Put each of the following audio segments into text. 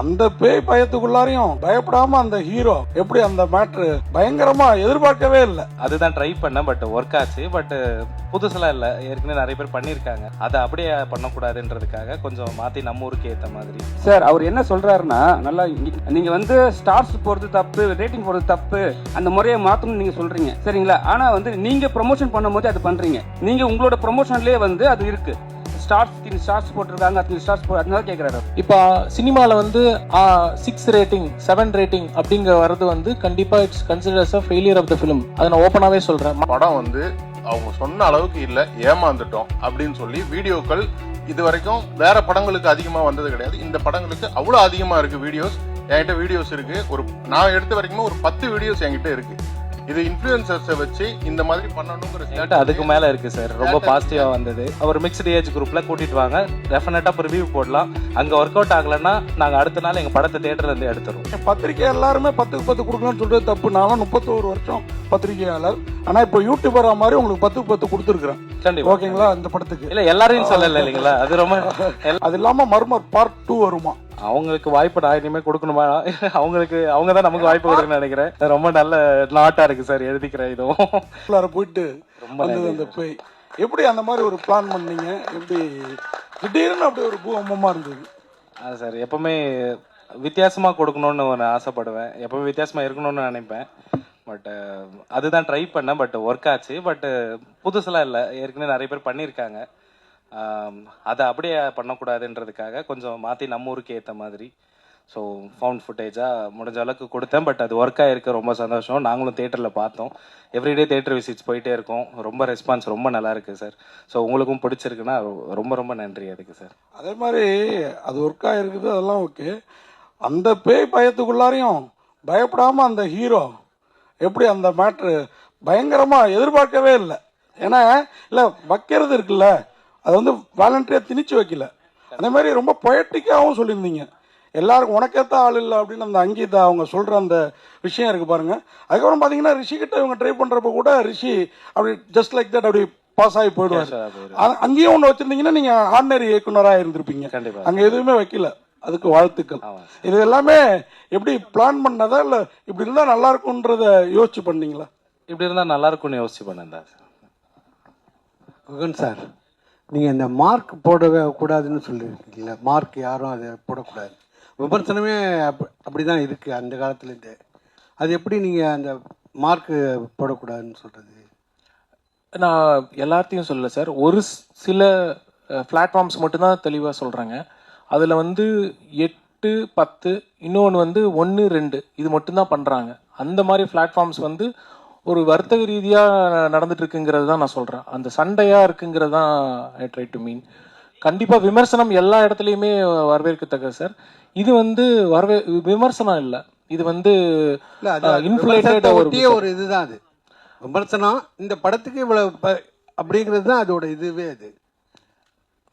அந்த பேய் பயத்துக்குள்ளாரையும் பயப்படாம அந்த ஹீரோ எப்படி அந்த மேட்ரு பயங்கரமா எதிர்பார்க்கவே இல்லை. அதுதான் ட்ரை பண்ணேன் பட் ஒர்க் ஆச்சு. பட் புதுசுலாம் இல்லை. ஏற்கனவே நிறைய பேர் பண்ணியிருக்காங்க. அதை அப்படியே பண்ணக்கூடாதுன்றதுக்காக கொஞ்சம் மாற்றி நம்ம ஊருக்கு ஏற்ற மாதிரி. சார் அவர் என்ன சொல்றாருன்னா நல்லா நீங்க வந்து ஸ்டார்ஸ் போறது தப்பு ரேட்டிங் போறது தப்பு அந்த முறையை மாத்தணும்னு நீங்க சொல்றீங்க. சரிங்களா? ஆனா வந்து நீங்க ப்ரொமோஷன் பண்ணும்போது அது பண்றீங்க. நீங்க உங்களோட ப்ரொமோஷன்லயே வந்து அது இருக்கு. ஸ்டார்ஸ் இத்தனை ஸ்டார்ஸ் போட்டிருக்காங்க அத்தனை ஸ்டார்ஸ் போ அதனால கேட்கிறாரு இப்போ சினிமாவில் வந்து சிக்ஸ் ரேட்டிங் செவன் ரேட்டிங் அப்படிங்கிற வரது வந்து கண்டிப்பாக it's considers a failure of the film அதை நான் ஓப்பனாகவே சொல்கிறேன் படம் வந்து அவங்க சொன்ன அளவுக்கு இல்ல ஏமாந்துட்டோம் அப்படின்னு சொல்லி வீடியோக்கள் இது வரைக்கும் வேற படங்களுக்கு அதிகமா வந்தது கிடையாது. இந்த படங்களுக்கு அவ்வளவு அதிகமா இருக்கு வீடியோஸ். என்கிட்ட வீடியோஸ் இருக்கு. ஒரு நான் எடுத்த வரைக்கும் ஒரு பத்து வீடியோஸ் என்கிட்ட இருக்கு. இது இன்ஃபுளுசர்ஸை வச்சு இந்த மாதிரி பண்ணணுங்கிற அதுக்கு மேலே இருக்குது சார் ரொம்ப பாசிட்டிவாக வந்தது. ஒரு மிக்ஸ்டு ஏஜ் குரூப்பில் கூட்டிட்டு வாங்க. டெஃபினட்டாக இப்போ ரிவ்யூ போடலாம். அங்கே ஒர்க் அவுட் ஆகலைன்னா நாங்கள் அடுத்த நாள் எங்கள் படத்தை தேட்டர்ல இருந்து எடுத்துருவோம். பத்திரிக்கை எல்லாருமே பத்துக்கு பத்து கொடுக்கணும்னு சொல்றது தப்பு. நான் முப்பத்தோரு வருஷம் பத்திரிகையாளர். ஆனா இப்போ யூடியூபர் மாதிரி உங்களுக்கு பத்துக்கு பத்து கொடுத்துருக்குறேன். கண்டிப்பா. ஓகேங்களா இந்த படத்துக்கு. இல்ல எல்லாரையும் சொல்லல இல்லைங்களா? அது ரொம்ப அது இல்லாம மர்மர் பார்ட் டூ வருமா? அவங்களுக்கு வாய்ப்பு நான் இனிமே கொடுக்கணுமா? அவங்களுக்கு அவங்க தான் நமக்கு வாய்ப்பு கொடுக்கணும்னு நினைக்கிறேன். ரொம்ப நல்ல நாட்டா இருக்கு சார் எழுதிக்கிறேன் இதுவும். போயிட்டு ரொம்ப அந்த பேய். எப்படி அந்த மாதிரி ஒரு பிளான் பண்ணீங்க? எப்படி திடீர்னு அப்படி ஒரு பூகம்பமா இருந்தது? அது சார் எப்பவுமே வித்தியாசமா கொடுக்கணும்னு ஒரு ஆசைப்படுவேன். எப்பவுமே வித்தியாசமா இருக்கணும்னு நினைப்பேன். பட் அதுதான் ட்ரை பண்ணேன். பட் ஒர்க் ஆச்சு. பட் புதுசுலாம் இல்லை. ஏற்கனவே நிறைய பேர் பண்ணியிருக்காங்க. அதை அப்படியே பண்ணக்கூடாதுன்றதுக்காக கொஞ்சம் மாற்றி நம்ம ஊருக்கு ஏற்ற மாதிரி. ஸோ ஃபவுண்ட் ஃபுட்டேஜாக முடிஞ்ச அளவுக்கு கொடுத்தேன். பட் அது ஒர்க் ஆகிருக்கு ரொம்ப சந்தோஷம். நாங்களும் தேட்டரில் பார்த்தோம். எவ்ரிடே தேட்டர் விசிட்ஸ் போயிட்டே இருக்கோம். ரொம்ப ரெஸ்பான்ஸ் ரொம்ப நல்லா இருக்கு சார் ஸோ உங்களுக்கும் பிடிச்சிருக்குன்னா ரொம்ப ரொம்ப நன்றி அதுக்கு சார் அதே மாதிரி அது ஒர்க் ஆகிருக்குது அதெல்லாம் ஓகே அந்த பேய் பயத்துக்குள்ளாரையும் பயப்படாமல் அந்த ஹீரோ எப்படி அந்த மேட்ரு பயங்கரமாக எதிர்பார்க்கவே இல்லை. ஏன்னா இல்லை வைக்கிறது இருக்குல்ல. அது வந்து வாலண்டியரா திணிச்சு வைக்கல. அதே மாதிரி ரொம்ப பொயட்டிக்காவும் சொல்லியிருந்தீங்க. எல்லாருக்கும் உனக்கேத்த ஆள் இல்லை அப்படின்னு அந்த அங்கீதா அவங்க சொல்ற அந்த விஷயம் இருக்கு பாருங்க. அதுக்கப்புறம் பாத்தீங்கன்னா ரிஷி கிட்ட இவங்க ட்ரை பண்றப்ப கூட ரிஷி அப்படி ஜஸ்ட் லைக் தட் அப்படி பாஸ் ஆகி போயிடுவாரு. அங்கேயும் ஒன்று வச்சிருந்தீங்கன்னா நீங்க ஆர்டினரி இயக்குனரா இருந்திருப்பீங்க. அங்க எதுவுமே வைக்கல. அதுக்கு வாழ்த்துக்கள். இது எல்லாமே எப்படி பிளான் பண்ணதா இல்ல இப்படி இருந்தா நல்லா இருக்கும்ன்றத யோசிச்சு பண்ணீங்களா? இப்படி இருந்தால் நல்லா இருக்கும்னு யோசிச்சு பண்ணேன் சார் குகன் சார் நீங்கள் இந்த மார்க் போடவே கூடாதுன்னு சொல்லியிருக்கீங்களா மார்க் யாரும் அதை போடக்கூடாது. விமர்சனமே அப் அப்படி தான் இருக்குது அந்த காலத்துலேருந்து அது எப்படி நீங்கள் அந்த மார்க்கு போடக்கூடாதுன்னு சொல்கிறது நான் எல்லாத்தையும் சொல்லலை சார். ஒரு சில பிளாட்ஃபார்ம்ஸ் மட்டும்தான் தெளிவாக சொல்கிறாங்க அதில் வந்து எட்டு பத்து இன்னொன்று வந்து ஒன்று ரெண்டு இது மட்டும்தான் பண்ணுறாங்க அந்த மாதிரி பிளாட்ஃபார்ம்ஸ் வந்து ஒரு வர்த்தக ரீதியாக நடந்துட்டு இருக்குங்கிறது தான் நான் சொல்கிறேன் அந்த சண்டையாக இருக்குங்கிறது தான் ஐ ட்ரை டு மீன் கண்டிப்பாக விமர்சனம் எல்லா இடத்துலையுமே வரவேற்கத்தக்க சார் இது வந்து வரவே விமர்சனம் இல்லை. இது வந்து இல்லை அது இன்ஃபுலேட்டட் ஒரு இதுதான் அது. விமர்சனம் இந்த படத்துக்கு இவ்வளோ ப- அப்படிங்கிறது தான் அதோட இதுவே அது.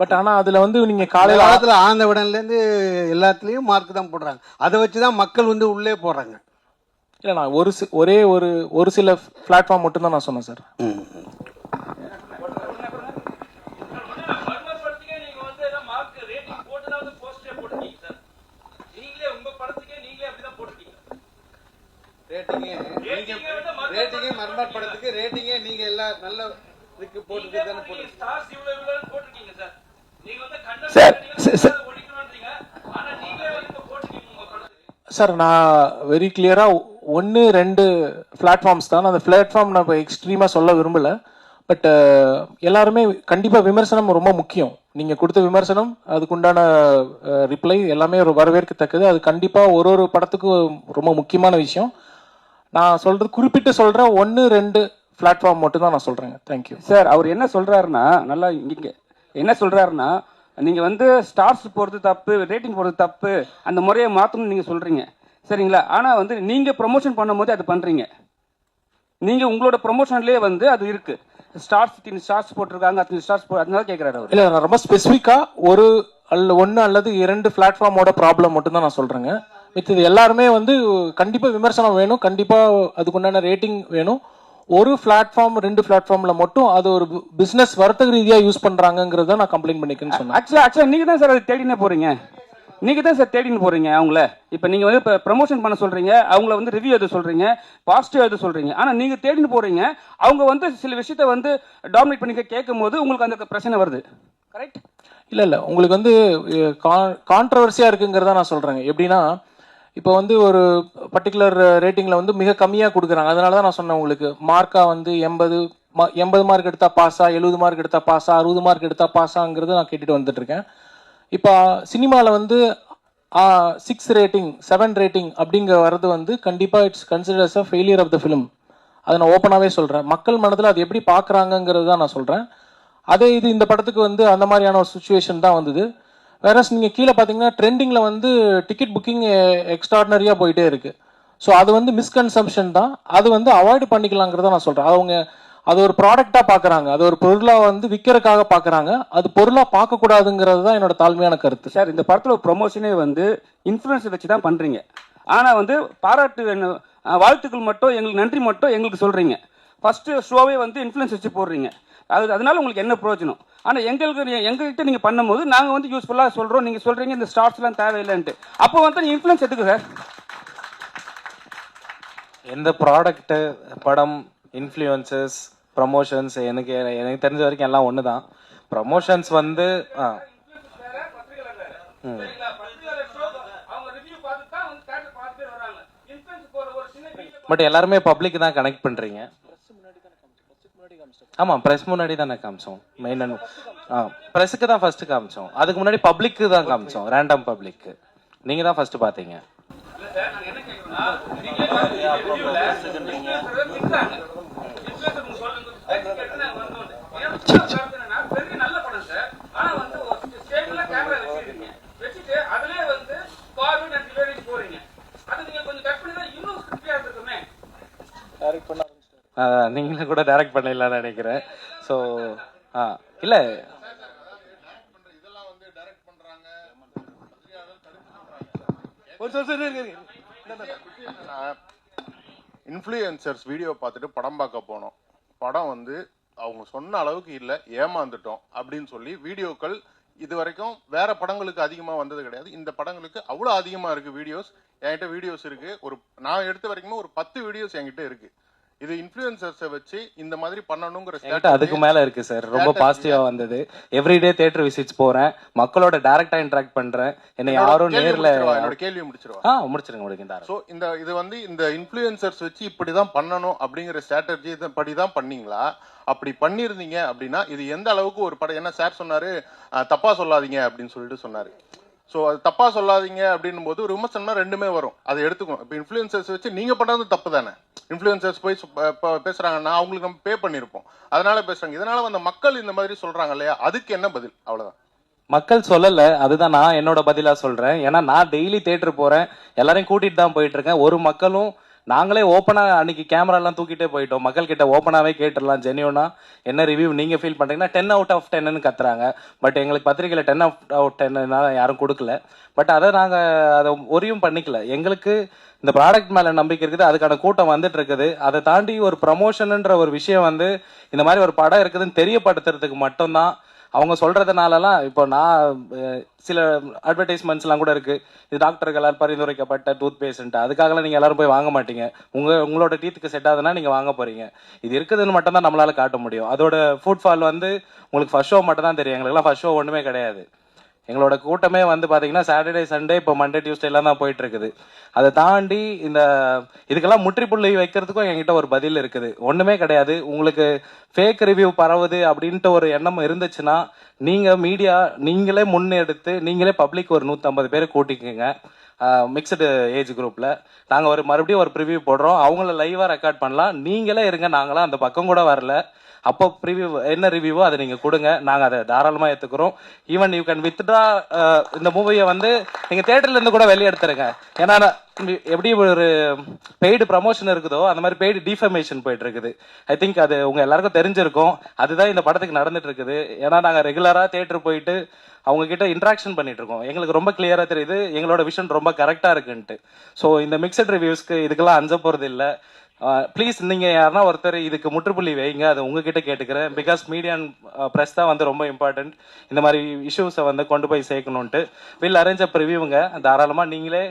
பட் ஆனால் அதில் வந்து நீங்கள் காலையில் காலையில் காலத்தில் ஆழ்ந்த விடன்லேருந்து எல்லாத்துலேயும் மார்க் தான் போடுறாங்க. அதை வச்சு தான் மக்கள் வந்து உள்ளே போடுறாங்க இல்லை நான் ஒரு ஒரே ஒரு ஒரு சில பிளாட்ஃபார்ம் மட்டும் தான் நான் சொன்னேன் சார் ரேட்டிங்கே படத்துக்கு ரேட்டிங்கே நீங்க எல்லாம் நல்ல இதுக்கு போட்டு தானே போட்டு சார் சார் நான் வெரி கிளியரா ஒன்று ரெண்டு பிளாட்ஃபார்ம்ஸ் தான். அந்த பிளாட்ஃபார்ம் நான் இப்போ எக்ஸ்ட்ரீமாக சொல்ல விரும்பலை. பட் எல்லாருமே கண்டிப்பாக விமர்சனம் ரொம்ப முக்கியம். நீங்கள் கொடுத்த விமர்சனம் அதுக்குண்டான ரிப்ளை எல்லாமே ஒரு வரவேற்கத்தக்கது. அது கண்டிப்பாக ஒரு ஒரு படத்துக்கும் ரொம்ப முக்கியமான விஷயம். நான் சொல்கிறது குறிப்பிட்டு சொல்கிறேன் ஒன்று ரெண்டு பிளாட்ஃபார்ம் மட்டும் தான் நான் சொல்கிறேங்க தேங்க்யூ சார் அவர் என்ன சொல்கிறாருன்னா நல்லா இங்கே என்ன சொல்கிறாருன்னா நீங்கள் வந்து ஸ்டார்ஸ் போகிறது தப்பு ரேட்டிங் போகிறது தப்பு அந்த முறையை மாற்றணும்னு நீங்கள் சொல்கிறீங்க சரிங்களா? ஆனா வந்து நீங்க ப்ரொமோஷன் பண்ணும்போது அது பண்றீங்க. நீங்க உங்களோட ப்ரொமோஷன்லயே வந்து அது இருக்கு. ஸ்டார்ஸ் இத்தனை ஸ்டார்ஸ் போட்டிருக்காங்க அத்தனை ஸ்டார்ஸ் போ அதனால கேட்கிறாரு அவர். இல்லை ரொம்ப ஸ்பெசிஃபிக்காக ஒரு அல்ல ஒன்று அல்லது இரண்டு பிளாட்ஃபார்மோட ப்ராப்ளம் மட்டும் தான் நான் சொல்கிறேங்க மித்தது எல்லாருமே வந்து கண்டிப்பாக விமர்சனம் வேணும். கண்டிப்பாக அதுக்குண்டான ரேட்டிங் வேணும். ஒரு பிளாட்ஃபார்ம் ரெண்டு பிளாட்ஃபார்மில் மட்டும் அது ஒரு பிஸ்னஸ் வர்த்தக ரீதியாக யூஸ் பண்ணுறாங்கங்கிறத நான் கம்ப்ளைண்ட் பண்ணிக்கிறேன்னு சொன்னேன். ஆக்சுவலா ஆக்சுவலா நீங்க தான் சார் அதை தேடினே போறீங்க. நீங்கள் தான் சார் தேடின்னு போகிறீங்க அவங்கள. இப்போ நீங்கள் வந்து இப்போ ப்ரமோஷன் பண்ண சொல்கிறீங்க அவங்கள வந்து ரிவ்யூ எழுத சொல்கிறீங்க பாசிட்டிவ் எழுத சொல்கிறீங்க ஆனால் நீங்கள் தேடின்னு போகிறீங்க அவங்க வந்து சில விஷயத்த வந்து டாமினேட் பண்ணி கேட்கும் போது உங்களுக்கு அந்த பிரச்சனை வருது. கரெக்ட் இல்லை இல்லை. உங்களுக்கு வந்து கான்ட்ரவர்சியாக இருக்குங்கிறத நான் சொல்கிறேங்க எப்படின்னா இப்போ வந்து ஒரு பர்டிகுலர் ரேட்டிங்கில் வந்து மிக கம்மியாக கொடுக்குறாங்க. அதனால தான் நான் சொன்னேன் உங்களுக்கு. மார்க்காக வந்து எண்பது எண்பது மார்க் எடுத்தால் பாஸா எழுபது மார்க் எடுத்தால் பாஸா அறுபது மார்க் எடுத்தால் பாஸாங்கிறது நான் கேட்டுட்டு வந்துட்டு இருக்கேன் இப்போ சினிமாவில் வந்து சிக்ஸ் ரேட்டிங் செவன் ரேட்டிங் அப்படிங்கிற வர்றது வந்து கண்டிப்பாக it's considers a failure of the film அதை நான் ஓப்பனாகவே சொல்கிறேன் மக்கள் மனதில் அது எப்படி பார்க்குறாங்கங்கிறது தான் நான் சொல்கிறேன் அதே இது இந்த படத்துக்கு வந்து அந்த மாதிரியான ஒரு சுச்சுவேஷன் தான் வந்தது. வேறஸ் நீங்கள் கீழே பார்த்தீங்கன்னா ட்ரெண்டிங்கில் வந்து டிக்கெட் புக்கிங் எக்ஸ்ட்ராடனரியாக போயிட்டே இருக்குது ஸோ அது வந்து மிஸ்கன்சம்ஷன் தான். அது வந்து அவாய்ட் பண்ணிக்கலாங்கிறத நான் சொல்கிறேன் அவங்க அது ஒரு ப்ராடக்டாக பார்க்குறாங்க அது ஒரு பொருளாக வந்து விற்கிறதுக்காக பார்க்குறாங்க அது பொருளாக பார்க்கக்கூடாதுங்கிறது தான் என்னோட தாழ்மையான கருத்து. சார் இந்த படத்துல ப்ரொமோஷனே வந்து இன்ஃப்ளூயன்ஸ் வச்சு தான் பண்றீங்க. ஆனா வந்து பாராட்டு அஹ், வாழ்த்துக்கள் மட்டும் எங்களுக்கு நன்றி மட்டும் எங்களுக்கு சொல்றீங்க. ஃபர்ஸ்ட் ஷோவே வந்து இன்ஃப்ளூயன்ஸ் வச்சு போடுறீங்க. அது அதனால உங்களுக்கு என்ன பிரயோஜனம்? ஆனா எங்களுக்கு எங்ககிட்ட நீங்க பண்ணும்போது நாங்க வந்து யூஸ்ஃபுல்லா சொல்றோம். நீங்க சொல்றீங்க இந்த ஸ்டார்ஸ் எல்லாம் தேவையில்லைன்ட்டு. அப்போ வந்து இன்ஃப்ளூயன்ஸ் எதுக்கு சார்? எந்த ப்ராடக்ட்டு படம் இன்ஃப்ளூயன்சஸ் ப்ரமோஷன்ஸ் எனக்கு எனக்கு தெரிஞ்ச வரைக்கும் எல்லாம் ஒன்று தான் ப்ரமோஷன்ஸ் வந்து ஆ. ம். பட் எல்லாருமே பப்ளிக் தான் கனெக்ட் பண்ணுறீங்க ஆமாம் ப்ரெஸ் முன்னாடி தானே காமிச்சோம். மெயின் ஆ. ப்ரெஸ்ஸுக்கு தான் ஃபர்ஸ்ட் காமிச்சோம். அதுக்கு முன்னாடி பப்ளிக்கு தான் காமிச்சோம். ரேண்டம் பப்ளிக்கு நீங்க தான் ஃபர்ஸ்ட் பார்த்தீங்க. நீங்களும் கூட டைரக்ட் பண்ணிடலாம்னு நினைக்கிறேன். ஸோ ஆ இல்லை. இன்ஃப்ளூயன்சர்ஸ் வீடியோ பார்த்துட்டு படம் பார்க்க போனோம். படம் வந்து அவங்க சொன்ன அளவுக்கு இல்லை ஏமாந்துட்டோம் அப்படின்னு சொல்லி வீடியோக்கள் இது வரைக்கும் வேற படங்களுக்கு அதிகமாக வந்தது கிடையாது. இந்த படங்களுக்கு அவ்வளோ அதிகமாக இருக்கு வீடியோஸ் என்கிட்ட வீடியோஸ் இருக்கு. ஒரு நான் எடுத்த வரைக்குமே ஒரு பத்து வீடியோஸ் என்கிட்ட இருக்கு. இது இன்ஃப்ளூயன்சர்ஸை வச்சு இந்த மாதிரி பண்ணணுங்கிற என்கிட்ட அதுக்கு மேல இருக்கு சார் ரொம்ப. பாசிட்டிவா வந்தது. எவ்ரிடே தியேட்டர் விசிட்ஸ் போறேன். மக்களோட டைரக்டா இன்டராக்ட் பண்றேன். என்னை யாரும் கேள்வி நேர்ல என்னோட கேள்வியை முடிச்சிருவா? ஆ முடிச்சிருங்க முடிக்கின்ற சோ இந்த இது வந்து இந்த இன்ஃப்ளூயன்சர்ஸ் வச்சு இப்படிதான் பண்ணணும் அப்படிங்கிற ஸ்ட்ராட்டஜி படி தான் பண்ணீங்களா? அப்படி பண்ணிருந்தீங்க அப்படின்னா இது எந்த அளவுக்கு ஒரு படம்? என்ன சார் சொன்னாரு? தப்பா சொல்லாதீங்க அப்படின்னு சொல்லிட்டு சொன்னாரு. ஸோ அது தப்பாக சொல்லாதீங்க அப்படின்னும் போது ஒரு விமர்சனம்னா ரெண்டுமே வரும். அதை எடுத்துக்கணும். இப்போ இன்ஃப்ளூயன்சர்ஸ் வச்சு நீங்கள் பண்ணுறது தப்பு தானே? இன்ஃப்ளூயன்சர்ஸ் போய் சு- பேசுகிறாங்கன்னா அவங்களுக்கு நம்ம பே பண்ணியிருப்போம் அதனால பேசுகிறாங்க இதனால் வந்த மக்கள் இந்த மாதிரி சொல்கிறாங்க இல்லையா? அதுக்கு என்ன பதில்? அவ்வளோதான் மக்கள் சொல்லல. அதுதான் நான் என்னோட பதிலா சொல்றேன். ஏன்னா நான் டெய்லி தேட்டர் போறேன். எல்லாரையும் கூட்டிட்டு தான் போயிட்டு இருக்கேன். ஒரு மக்களும் நாங்களே ஓப்பனாக அன்னைக்கு கேமராலாம் தூக்கிட்டே போயிட்டோம். மக்கள் கிட்ட ஓப்பனாகவே கேட்டுடலாம். ஜெனியூனா என்ன ரிவ்யூ நீங்கள் ஃபீல் பண்ணுறீங்கன்னா டென் அவுட் ஆஃப் டென்னு கத்துறாங்க. பட் எங்களுக்கு பத்திரிகையில் டென் அவுட் அவுட் டென்னு யாரும் கொடுக்கல. பட் அதை நாங்கள் அதை ஒரியும் பண்ணிக்கல. எங்களுக்கு இந்த ப்ராடக்ட் மேலே நம்பிக்கை இருக்குது. அதுக்கான கூட்டம் வந்துட்டு இருக்குது. அதை தாண்டி ஒரு ப்ரமோஷனுன்ற ஒரு விஷயம் வந்து இந்த மாதிரி ஒரு படம் இருக்குதுன்னு தெரியப்படுத்துறதுக்கு மட்டும்தான் அவங்க சொல்றதுனாலலாம் இப்போ நான் சில அட்வர்டைஸ்மெண்ட்ஸ்லாம் கூட இருக்கு. இது டாக்டர்களால் பரிந்துரைக்கப்பட்ட டூத் பேஸ்ட் அதுக்காகலாம் நீங்கள் எல்லாரும் போய் வாங்க மாட்டீங்க. உங்கள் உங்களோட டீத்துக்கு செட் ஆகுதுன்னா நீங்கள் வாங்க போறீங்க. இது இருக்குதுன்னு மட்டும் தான் நம்மளால காட்ட முடியும். அதோட ஃபுட் ஃபால் வந்து உங்களுக்கு ஃபர்ஸ்ட் ஷோ மட்டும் தான் தெரியும். எங்களுக்குலாம் ஃபர்ஸ்ட் ஷோ ஒன்றுமே கிடையாது. எங்களோட கூட்டமே வந்து பார்த்தீங்கன்னா சாட்டர்டே சண்டே இப்போ மண்டே டியூஸ்டேலாம் தான் போயிட்டு இருக்குது அதை தாண்டி இந்த இதுக்கெல்லாம் முற்றுப்புள்ளி வைக்கிறதுக்கும் என்கிட்ட ஒரு பதில் இருக்குது. ஒன்றுமே கிடையாது. உங்களுக்கு ஃபேக் ரிவ்யூ பரவுது அப்படின்ட்டு ஒரு எண்ணம் இருந்துச்சுன்னா நீங்கள் மீடியா நீங்களே முன்னெடுத்து நீங்களே பப்ளிக் ஒரு நூற்றம்பது பேரை கூட்டிக்கோங்க. மிக்சடு ஏஜ் குரூப்பில் நாங்கள் ஒரு மறுபடியும் ஒரு ப்ரிவ்யூ போடுறோம். அவங்கள லைவாக ரெக்கார்ட் பண்ணலாம். நீங்களே இருங்க. நாங்களாம் அந்த பக்கம் கூட வரல. அப்போ ப்ரிவியூ என்ன ரிவ்யூவோ அதை நீங்கள் கொடுங்க. நாங்கள் அதை தாராளமாக ஏற்றுக்கிறோம் ஈவன் யூ கேன் வித்ட்ரா இந்த மூவியை வந்து நீங்கள் தேட்டர்லேருந்து கூட வெளியே எடுத்துருங்க. ஏன்னா நான் எப்படி ஒரு பெய்டு ப்ரமோஷன் இருக்குதோ அந்த மாதிரி பெய்டு டிஃபமேஷன் போயிட்டு இருக்குது ஐ திங்க் அது உங்க எல்லாருக்கும் தெரிஞ்சிருக்கும். அதுதான் இந்த படத்துக்கு நடந்துட்டு இருக்குது ஏன்னா நாங்க ரெகுலரா தேட்டர் போயிட்டு அவங்க கிட்ட இன்ட்ராக்ஷன் பண்ணிட்டு இருக்கோம் எங்களுக்கு ரொம்ப கிளியரா தெரியுது. எங்களோட விஷன் ரொம்ப கரெக்டா இருக்குன்ட்டு. ஸோ இந்த மிக்சட் ரிவ்யூஸ்க்கு இதுக்கெல்லாம் அஞ்ச போறது இல்லை ப்ளீஸ் நீங்கள் யாருனா ஒருத்தர் இதுக்கு முற்றுப்புள்ளி வைங்க அது உங்ககிட்ட கேட்டுக்கிறேன். பிகாஸ் மீடியா ப்ரெஸ் தான் வந்து ரொம்ப இம்பார்ட்டண்ட் இந்த மாதிரி இஷ்யூஸை வந்து கொண்டு போய் சேர்க்கணுன்ட்டு வில் அரேஞ்ச் அப் ரிவ்யூங்க தாராளமாக நீங்களே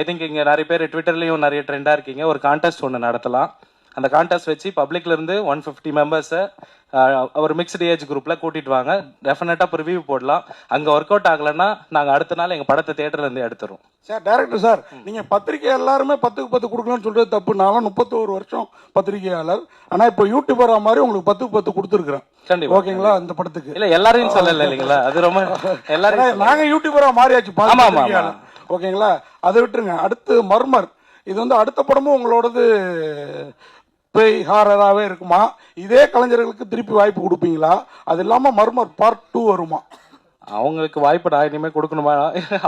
ஐ திங்க் இங்கே நிறைய பேர் ட்விட்டர்லேயும் நிறைய ட்ரெண்டாக இருக்கீங்க. ஒரு கான்டெஸ்ட் ஒன்று நடத்தலாம். அந்த கான்டெஸ்ட் வச்சு பப்ளிக்ல இருந்து ஒன் ஃபிஃப்டி மெம்பர்ஸை ஒரு மிக்ஸ்டு ஏஜ் குரூப்ல கூட்டிட்டு வாங்க. டெஃபினட்டா ரிவ்யூ போடலாம். அங்க ஒர்க் அவுட் ஆகலைன்னா நாங்க அடுத்த நாள் எங்க படத்தை தியேட்டர்ல இருந்து எடுத்துரும் சார் டைரக்டர் சார் நீங்க பத்திரிக்கை எல்லாருமே பத்துக்கு பத்து கொடுக்கலாம்னு சொல்றது தப்பு. நானும் முப்பத்தோரு வருஷம் பத்திரிகையாளர். ஆனா இப்போ யூடியூபரா மாதிரி உங்களுக்கு பத்துக்கு பத்து கொடுத்துருக்குறேன். கண்டிப்பா. ஓகேங்களா இந்த படத்துக்கு? இல்ல எல்லாரையும் சொல்லல இல்லைங்களா? அது ரொம்ப எல்லாரையும் ஏன்னா, நாங்க யூடியூபரா மாறியாச்சு ஆமா, ஆமா. ஓகேங்களா அதை விட்டுருங்க. அடுத்து மர்மர். இது வந்து அடுத்த படமும் உங்களோடது பேய் ஹாரராகவே இருக்குமா? இதே கலைஞர்களுக்கு திருப்பி வாய்ப்பு கொடுப்பீங்களா? அது இல்லாம மர்மர் பார்ட் டூ வருமா? அவங்களுக்கு வாய்ப்பு நான் இனிமே கொடுக்கணுமா?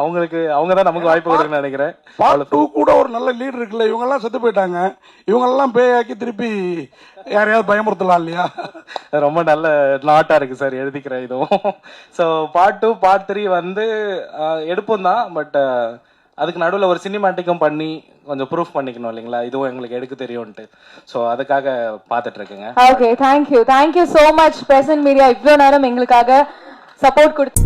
அவங்களுக்கு அவங்க தான் நமக்கு வாய்ப்பு கொடுக்கணும்னு நினைக்கிறேன். பார்ட் டூ கூட ஒரு நல்ல லீட் இருக்குல்ல இவங்க எல்லாம் செத்து போயிட்டாங்க. இவங்க எல்லாம் பேயாக்கி திருப்பி யாரையாவது பயமுறுத்தலாம் இல்லையா? ரொம்ப நல்ல நாட்டா இருக்கு சார் எழுதிக்கிறேன் இதுவும். So part two part three வந்து எடுப்போம் தான் பட் அதுக்கு நடுவில் ஒரு சினிமாட்டிக்கும் பண்ணி கொஞ்சம் ப்ரூஃப் பண்ணிக்கணும் இல்லைங்களா? இதுவும் எங்களுக்கு எடுக்க தெரியும்ட்டு ஸோ அதுக்காக பார்த்துட்டு இருக்குங்க okay thank you thank you so much present media இவ்வளோ நேரம் எங்களுக்காக சப்போர்ட் கொடுத்து